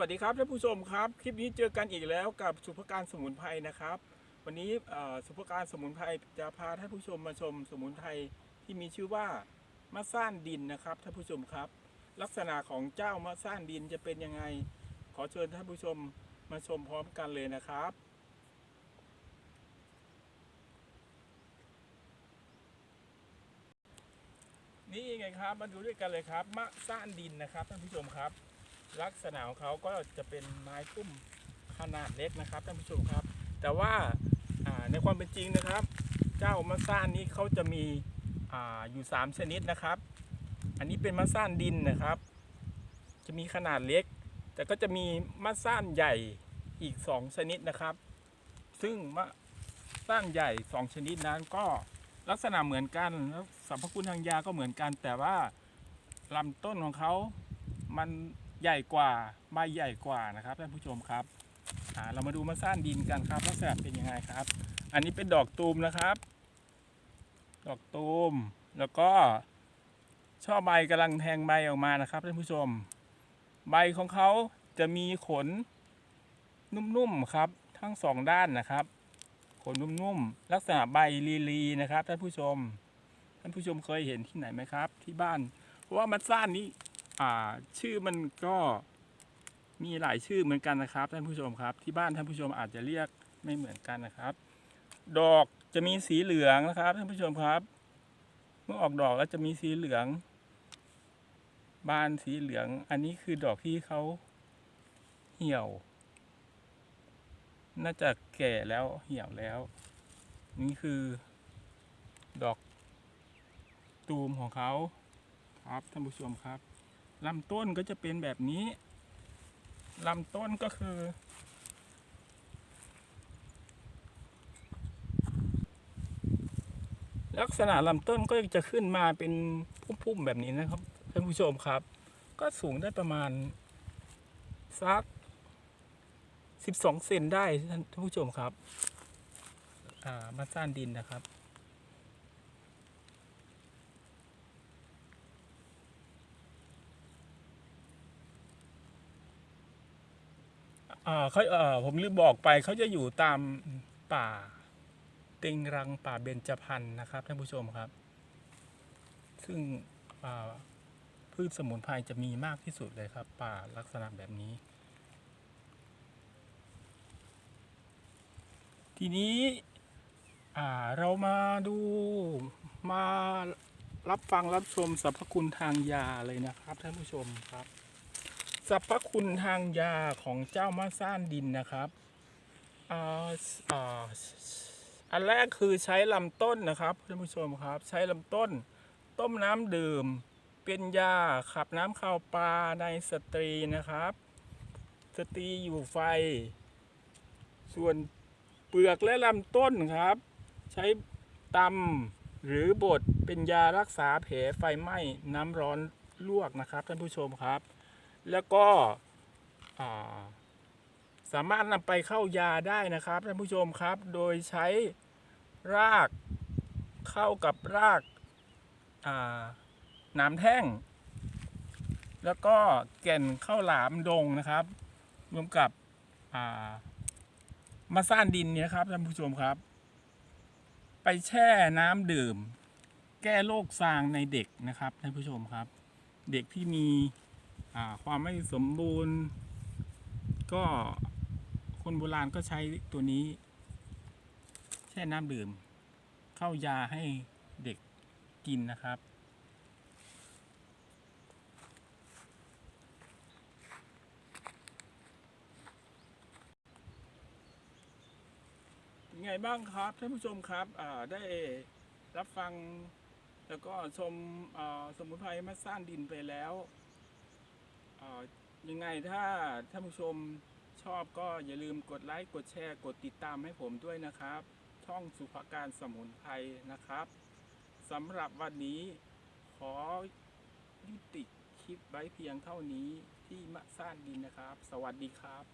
วัสดีครับท่านผู้ชมครับ คลิปนี้เจอกันอีกแล้วกับสุภการสมุนไพรนะครับ วันนี้สุภการสมุนไพรจะพาท่านผู้ชมมาชมสมุนไพรที่มีชื่อว่ามะซ่านดินนะครับท่านผู้ชมครับ ลักษณะของเจ้ามะซ่านดินจะเป็นยังไง ขอเชิญท่านผู้ชมมาชมพร้อมกันเลยนะครับ นี่ไงครับมาดูด้วยกันเลยครับมะซ่านดินนะครับท่านผู้ชมครับ ลักษณะของเขาก็จะเป็นไม้พุ่มขนาดเล็กนะครับท่านผู้ชมครับ แต่ว่าในความเป็นจริงนะครับ เจ้ามะซ่านนี้เขาจะมีออยู่ 3 ชนิดนะครับ อันนี้เป็นมะซ่านดินนะครับ จะมีขนาดเล็ก แต่ก็จะมีมะซ่านใหญ่อีก 2 ชนิดนะครับ ซึ่งมะซ่านใหญ่ 2 ชนิดนั้นก็ลักษณะเหมือนกันแล้วสรรพคุณทางยาก็เหมือนกัน แต่ว่าลำต้นของเขามัน ใหญ่กว่าใบใหญ่กว่านะครับท่านผู้ชมครับเรามาดูมาซ่านดินกันครับลักษณะเป็นยังไงครับ อันนี้เป็นดอกตูมนะครับ ดอกตูมแล้วก็ช่อใบกำลังแทงใบออกมานะครับท่านผู้ชม ใบของเขาจะมีขนนุ่มๆครับ ทั้งสองด้านนะครับ ขนนุ่มๆลักษณะใบลีๆนะครับท่านผู้ชม ท่านผู้ชมเคยเห็นที่ไหนไหมครับ ที่บ้านเพราะว่ามัดซ่านนี้ อ่าชื่อมันก็มีหลายชื่อเหมือนกันนะครับท่านผู้ชมครับ ที่บ้านท่านผู้ชมอาจจะเรียกไม่เหมือนกันนะครับ ดอกจะมีสีเหลืองนะครับท่านผู้ชมครับ เมื่อออกดอกแล้วจะมีสีเหลือง บานสีเหลือง อันนี้คือดอกที่เขาเหี่ยว น่าจะแก่แล้วเหี่ยวแล้ว นี่คือดอกตูมของเขาครับท่านผู้ชมครับ ลำต้นก็จะเป็นแบบนี้ลำต้นก็คือ ลักษณะลำต้นก็จะขึ้นมาเป็นพุ่มๆแบบนี้นะครับท่านผู้ชมครับ ก็สูงได้ประมาณสักสิบสองเซนได้ท่านผู้ชมครับ อ่ามาซ่านดินนะครับ อ่าเขาเอ่อผมลืมบอกไปเขาจะอยู่ตามป่าเต็งรังป่าเบญจพรรณนะครับท่านผู้ชมครับ ซึ่งอ่าพืชสมุนไพรจะมีมากที่สุดเลยครับ ป่าลักษณะแบบนี้ ทีนี้อ่าเรามาดูมารับฟังรับชมสรรพคุณทางยาเลยนะครับท่านผู้ชมครับ สรรพคุณทางยาของเจ้ามะซ่านดินนะครับอันแรกคือใช้ลำต้นนะครับท่านผู้ชมครับ ใช้ลำต้น ต้มน้ำดื่ม เป็นยาขับน้ำข้าวปลาในสตรีนะครับ สตรีอยู่ไฟ ส่วนเปลือกและลำต้นครับ ใช้ตำหรือบดเป็นยารักษาแผลไฟไหม้น้ำร้อนลวกนะครับท่านผู้ชมครับ แล้วก็สามารถนำไปเข้ายาได้นะครับท่านผู้ชมครับ โดยใช้รากเข้ากับรากหน้ำแท่ง แล้วก็แก่นข้าวหลามดงนะครับ รวมกับอ่ามาซ่านดินเนี่ยครับท่านผู้ชมครับ ไปแช่น้ำดื่ม แก้โรคซางในเด็กนะครับท่านผู้ชมครับ เด็กที่มี ความไม่สมบูรณ์ ก็คนโบราณก็ใช้ตัวนี้ แช่น้ำดื่ม เข้ายาให้เด็กกินนะครับ ไงบ้างครับท่านผู้ชมครับได้รับฟังแล้วก็ชมสมุนไพรมาซ่านดินไปแล้ว ยังไงถ้าท่านผู้ชมชอบก็อย่าลืมกดไลค์ กดแชร์ กดติดตามให้ผมด้วยนะครับ ช่องสุภการสมุนไพรนะครับสำหรับวันนี้ขอยุติคลิปไว้เพียงเท่านี้ที่มะซ่านดินนะครับ สวัสดีครับ